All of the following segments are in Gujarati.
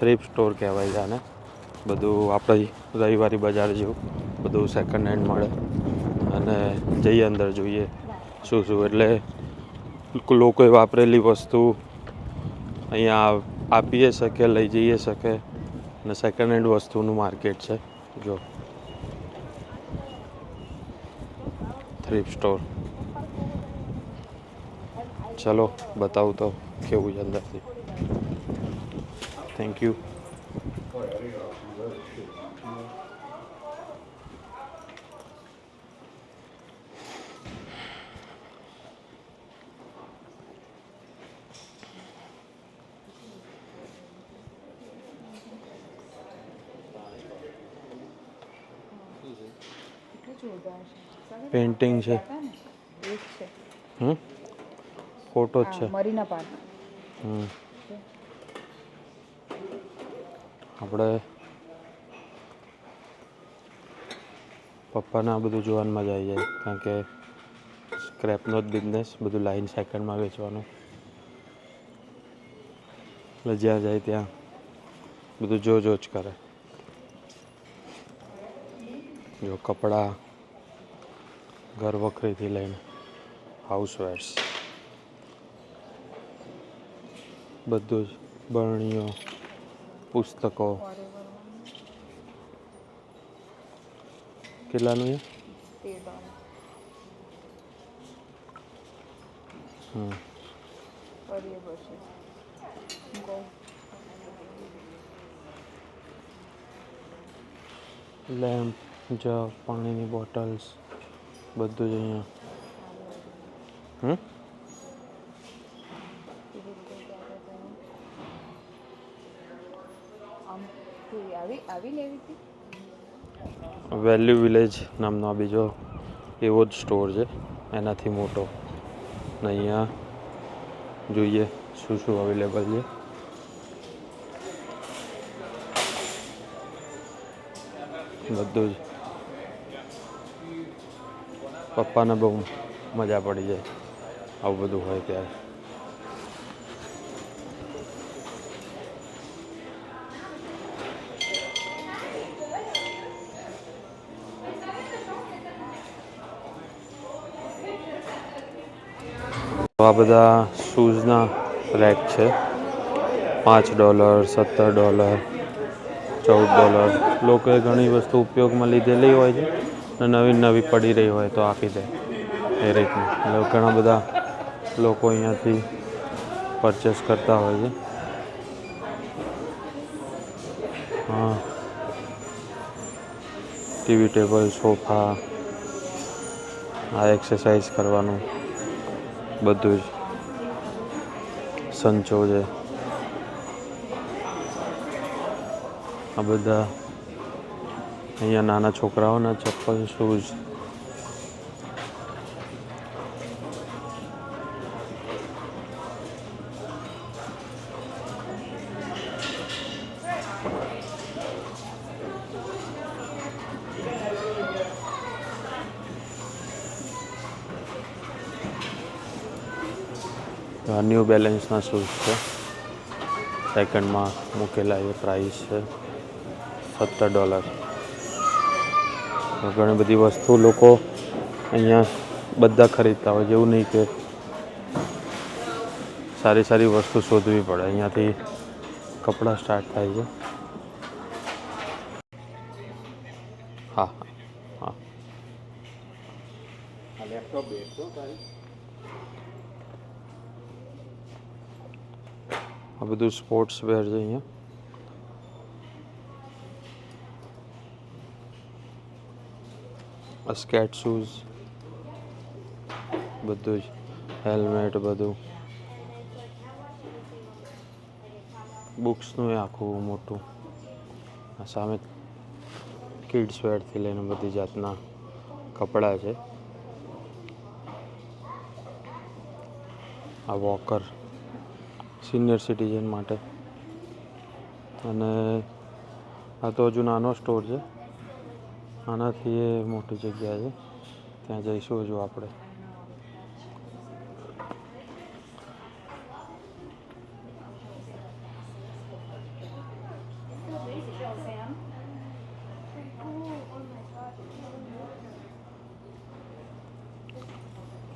થ્રિપ સ્ટોર કહેવાય છે આને. બધું આપણે રવિવારી બજાર જેવું બધું સેકન્ડ હેન્ડ મળે. અને જઈએ અંદર જોઈએ શું શું. એટલે લોકોએ વાપરેલી વસ્તુ અહીંયા આપીએ શકે, લઈ જઈએ શકે. અને સેકન્ડ હેન્ડ વસ્તુનું માર્કેટ છે, જો. થ્રીપ સ્ટોર ચલો, બતાવું તો કેવું છે અંદરથી. થેન્ક યુ કેટલું જોરદાર છે સરસ પેઇન્ટિંગ છે હતા ને એક છે હમ ફોટો જ છે આ મરીના પાર્ક હમ આપણે પપ્પાને આ બધું જોવાની મજા આવી જાય, કારણ કે સ્ક્રેપનો જ બિઝનેસ બધું લાઈન સેકન્ડમાં વેચવાનું. એટલે જ્યાં જાય ત્યાં બધું જો જો જ કરે. જો કપડાં, ઘર વખરીથી લઈને હાઉસવેર્સ બધું જ બરણીઓ પુસ્તકો. કેટલાનું છે? હમ. લેમ્પ જગ પાણીની બોટલ્સ બધું જ અહીંયા. હમ આમ પૂરી આવી આવી લેવી હતી વેલ્યુ વિલેજ નામનો આ બીજો એવો જ સ્ટોર છે. એનાથી મોટો. ને અહીંયા જોઈએ શું શું અવેલેબલ છે. બધું જ. પપ્પાને બહુ મજા પડી જાય. આવું બધું હોય ત્યારે. આ બધા શૂઝના રેક છે. પાંચ ડોલર, સત્તર ડોલર, ચૌદ ડોલર. લોકોએ ઘણી વસ્તુ ઉપયોગમાં લીધેલી હોય છે અને નવી નવી પડી રહી હોય તો આપી દે એ રીતની. એટલે ઘણા બધા લોકો અહીંયાથી પરચેસ કરતા હોય છે. હા. ટીવી ટેબલ, સોફા, આ એક્સરસાઇઝ કરવાનું. બધું જ. સંચો છે. આ બધા અહીંયા નાના છોકરાઓના ચપ્પલ શૂઝ ન્યૂ બેલેન્સના શૂઝ છે. સેકન્ડમાં મૂકેલા એ પ્રાઇસ છે સત્તર ડોલર ઘણી બધી વસ્તુ લોકો અહીંયા બધા ખરીદતા હોય જેવું નહીં કે સારી સારી વસ્તુ શોધવી પડે. અહીંયાથી કપડાં સ્ટાર્ટ થાય છે. હા હા. આ બધું સ્પોર્ટ્સ વેર છે અહીંયા સ્કેટ શૂઝ બધું જ હેલ્મેટ બધું બુક્સનું એ આખું મોટું આ સામે કિડ્સ વેરથી લઈને બધી જાતના કપડાં છે આ વોકર સિનિયર સિટીઝન માટે. અને આ તો હજુ નાનો સ્ટોર છે. આનાથી એ મોટી જગ્યા છે. ત્યાં જઈશું હજુ આપણે.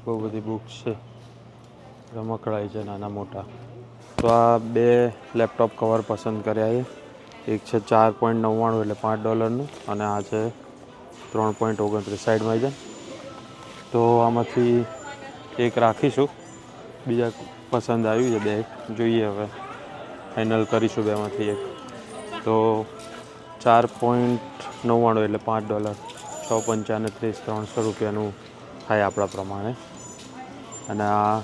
બહુ બધી બુક્સ છે. રમકડાય છે નાના મોટા. તો આ બે લેપટોપ કવર પસંદ કર્યા છે. એક છે ચાર પોઈન્ટ નવ્વાણું એટલે પાંચ ડોલરનું અને આ છે ત્રણ પોઈન્ટ ઓગણત્રીસ સાઈડમાં છે. તો આમાંથી એક રાખીશું. બીજા પસંદ આવ્યું છે બે. જોઈએ હવે. ફાઇનલ કરીશું બેમાંથી એક. તો ચાર પોઈન્ટ નવ્વાણું એટલે પાંચ ડોલર. છ પંચાને ત્રીસ, ત્રણસો રૂપિયાનું થાય આપણા પ્રમાણે. અને આ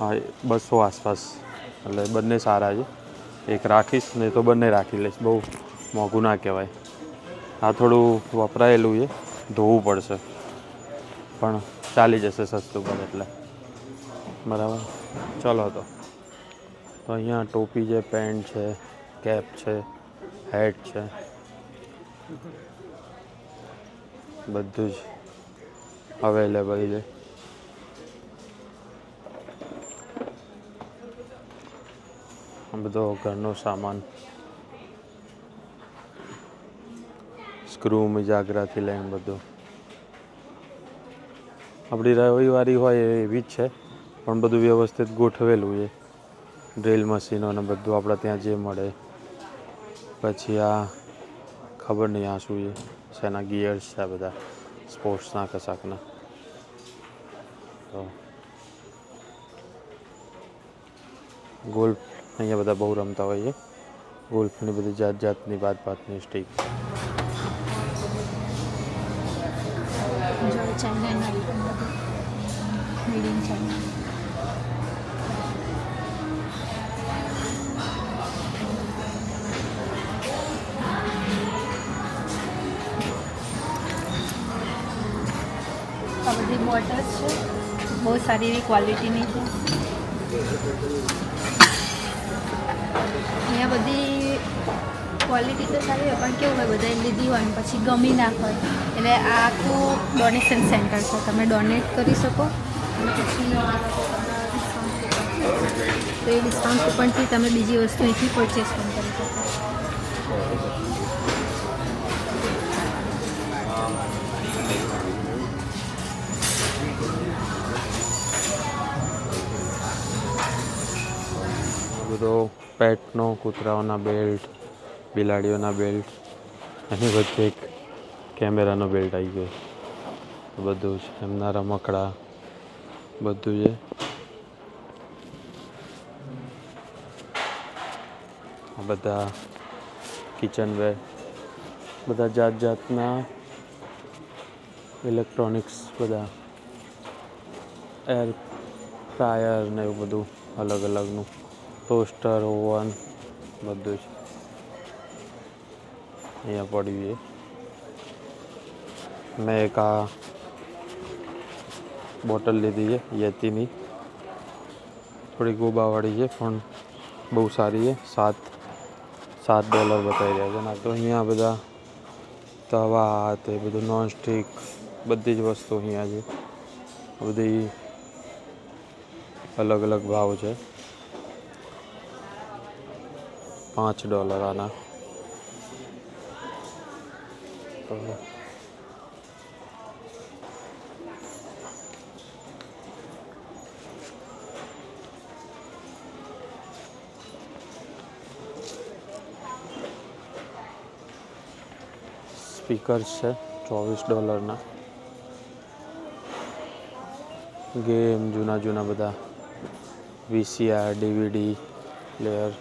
હા બસો આસપાસ. એટલે બંને સારા છે. એક રાખીશ નહીં તો બંને રાખી લઈશ. બહુ મોંઘું ના કહેવાય. આ થોડું વપરાયેલું છે. ધોવું પડશે. પણ ચાલી જશે સસ્તું પણ એટલે. બરાબર? ચલો તો. તો અહીંયા ટોપી છે, પેન્ટ છે, કેપ છે, હેટ છે. બધું જ અવેલેબલ છે. બધો ઘરનો સામાન. સ્ક્રૂ, મિજાગરાથી લઈને બધું. આપણી રવિવારી હોય એવી જ છે, પણ બધું વ્યવસ્થિત ગોઠવેલું છે. ડ્રિલ મશીનો ને બધું આપણે ત્યાં જે મળે. પછી આ ખબર નહીં આ શું છે, શેના ગિયર્સ છે બધા, સ્પોર્ટ્સના કશાકના. તો. ગોલ્ફ અહીંયા બધા બહુ રમતા હોય છે. ગોલ્ફની બધી જાત જાતની વાત વાતની સ્ટીક આ બધી બોટલ્સ છે. બહુ સારી એવી ક્વોલિટીની છે. અહીંયા બધી ક્વોલિટી તો સારી હોય, પણ કેવું હોય બધાએ લીધી હોય ને પછી ગમી ના હોય. એટલે આ આખું ડોનેશન સેન્ટર છે. તમે ડોનેટ કરી શકો. અને પછી તો એ ડિસ્કાઉન્ટ કૂપનથી તમે બીજી વસ્તુ અહીંથી પરચેસ પણ કરી શકો. બધો પેટનો, કૂતરાઓના બેલ્ટ બિલાડીઓના બેલ્ટ એની વચ્ચે એક કેમેરાનો બેલ્ટ આવી ગયો બધું જ, એમના રમકડા, બધું છે બધા કિચન વેર બધા જાત જાતના ઇલેક્ટ્રોનિક્સ બધા એર ફ્રાયર ને એવું બધું અલગ અલગનું ટોસ્ટર ઓવન બધું જ. અહીંયા પડ્યું છે મેં એક આ બોટલ લીધી છે, યતીની. થોડી ગોબાવાળી છે, પણ બહુ સારી છે. સાત સાત ડોલર બતાવી રહ્યા છે. ના તો અહીંયા બધા તવા તે બધું નોનસ્ટિક, બધી જ વસ્તુ અહીંયા છે. બધી અલગ અલગ ભાવ છે. પાંચ ડોલર આના તો સ્પીકર્સ છે ચોવીસ ડોલરના ગેમ જૂના જૂના બધા વીસીઆર ડીવીડી પ્લેયર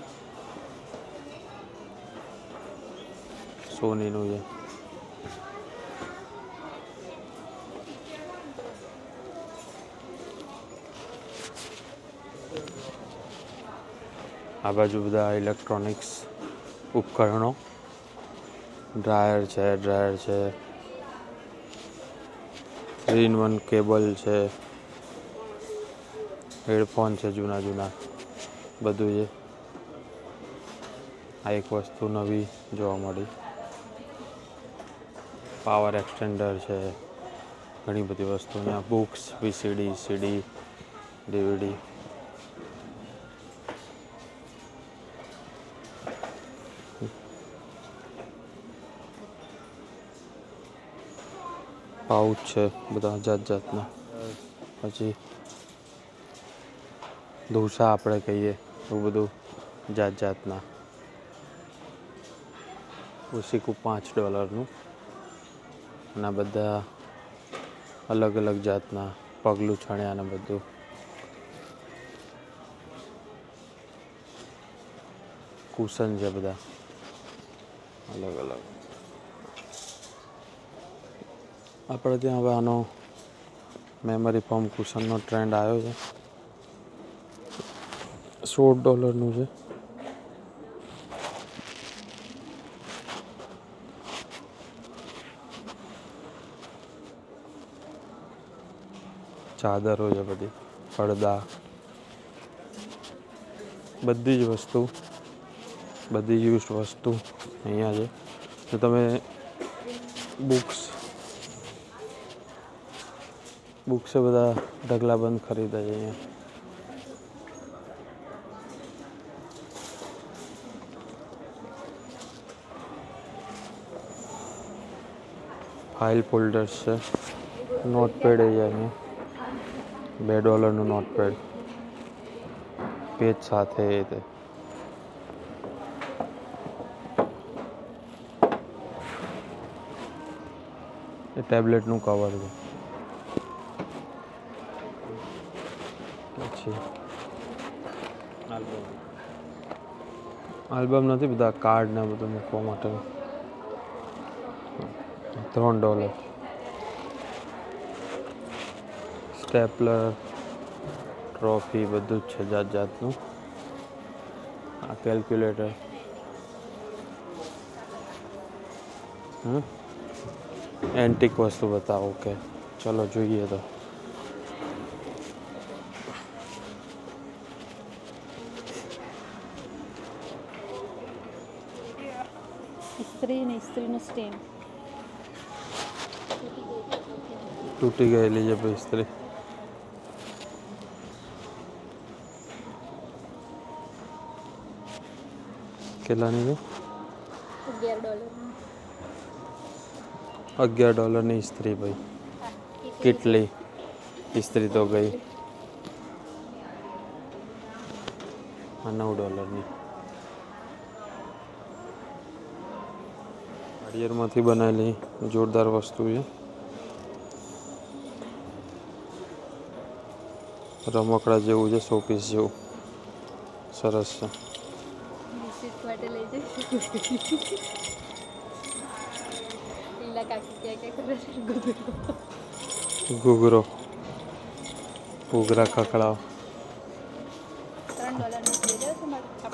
સોનીનું છે. આ બાજુ બધા ઇલેક્ટ્રોનિક્સ ઉપકરણો. ડ્રાયર છે ડ્રાયર છે. થ્રી ઇન વન કેબલ છે. હેડફોન છે, જૂના જૂના. બધું છે. આ એક વસ્તુ નવી જોવા મળી. પાવર એક્સટેન્ડર છે, ઘણી બધી વસ્તુ ત્યાં books, VCD, CD, DVD. Pouch છે બધા જાત જાતના. પછી ઢોસા આપણે કહીએ, એવું બધું જાત જાતના. ઉસીકું પાંચ ડોલરનું. અને બધા અલગ અલગ જાતના પગલું છણ્યા ને બધું. કુશન છે બધા. અલગ અલગ. આપણે ત્યાં હવે આનો મેમરી ફોર્મ કુશનનો ટ્રેન્ડ આવ્યો છે. સોળ ડોલરનું છે. ચાદરો છે બધી, પડદા, બધી જ વસ્તુ, બધી યુઝ વસ્તુ અહીંયા છે. તો તમે બુક્સ બુક્સ બધા ઢગલા બંધ ખરીદે છે અહીંયા. ફાઇલ ફોલ્ડર્સ છે, નોટપેડ છે અહીંયા. બે ડોલરનું નોટપેડ. પેજ સાથે એ તે એ ટેબ્લેટનું કવર છે. પછી આલ્બમ નથી બધા કાર્ડ ને બધું મૂકવા માટે. ત્રણ ડોલર. સ્ટેપલર ટ્રોફી બધું જ છે જાત જાતનું. આ કેલ્ક્યુલેટર. એન્ટિક વસ્તુ બતાવો કે ચલો જોઈએ તો. ને સ્ટેમ. તૂટી ગયેલી છે ભાઈ સ્ત્રી. કેટલાની છે? અગિયાર ડોલરની ઇસ્ત્રી ભાઈ. કેટલી ઇસ્ત્રી તો ગઈ? નવ ડોલરની. નાળિયેરમાંથી બનાવેલી જોરદાર વસ્તુ છે. રમકડા જેવું છે શોપીસ જેવું. સરસ છે. માટે લઈ જઈશું લીલા કાકી ક્યાં ક્યાં કરે છે? ઘૂઘરો ઘૂઘરા આપણે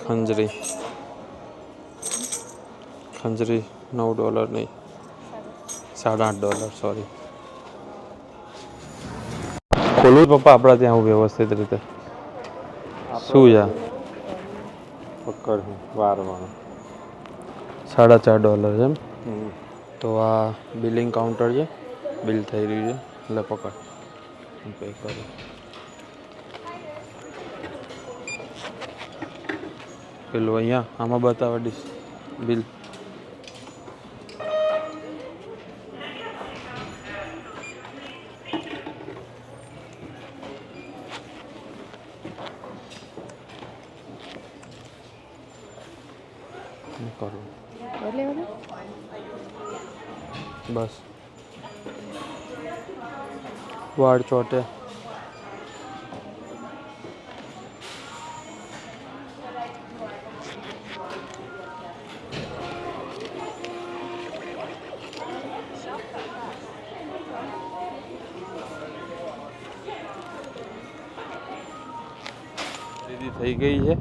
ખંજરી. ખંજરી નવ ડોલર નહીં. સાડા આઠ ડોલર સોરી ખોલું પપ્પા આપણા ત્યાં હું વ્યવસ્થિત રીતે. શું છે પકડ વારવાનું. સાડા ચાર ડોલર છે એમ? તો આ બિલિંગ કાઉન્ટર છે બિલ થઈ રહ્યું છે એટલે પકડ. પે કરો. પેલું અહીંયા આમાં બતાવે ડીશ બિલ કરું એટલે બધું બસ વાળ ચોટે ખરીદી થઈ ગઈ છે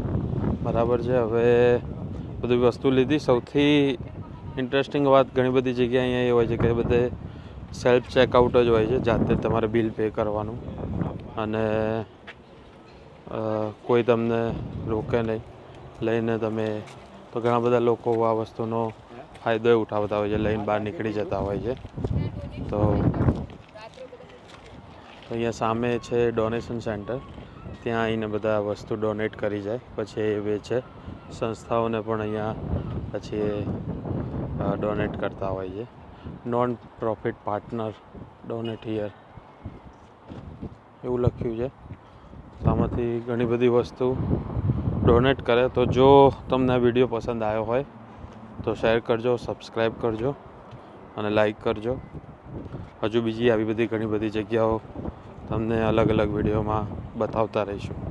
બરાબર છે હવે બધી વસ્તુ લીધી. સૌથી ઇન્ટરેસ્ટિંગ વાત ઘણી બધી જગ્યાએ અહીંયા એ હોય છે કે બધે સેલ્ફ ચેકઆઉટ જ હોય છે, જાતે તમારે બિલ પે કરવાનું. અને કોઈ તમને રોકે નહીં. લઈને તમે, તો ઘણા બધા લોકો આ વસ્તુનો ફાયદો ઉઠાવતા હોય છે, લઈને બહાર નીકળી જતા હોય છે. તો તો અહીંયા સામે છે ડોનેશન સેન્ટર ત્યાં આવીને બધા વસ્તુ ડોનેટ કરી જાય, પછી એ વેચે. સંસ્થાઓને પણ અહીંયા પછી ડોનેટ કરતા હોય છે. Non profit partner donate here એવું લખ્યું છે. આમાંથી ઘણી બધી વસ્તુ ડોનેટ કરે. તો જો તમને વીડિયો પસંદ આવ્યો હોય, તો શેર કરજો સબસ્ક્રાઈબ કરજો અને લાઈક કરજો. હજુ બીજી આવી બધી ઘણી બધી જગ્યાઓ તમને અલગ અલગ વિડીયોમાં બતાવતા રહીશું.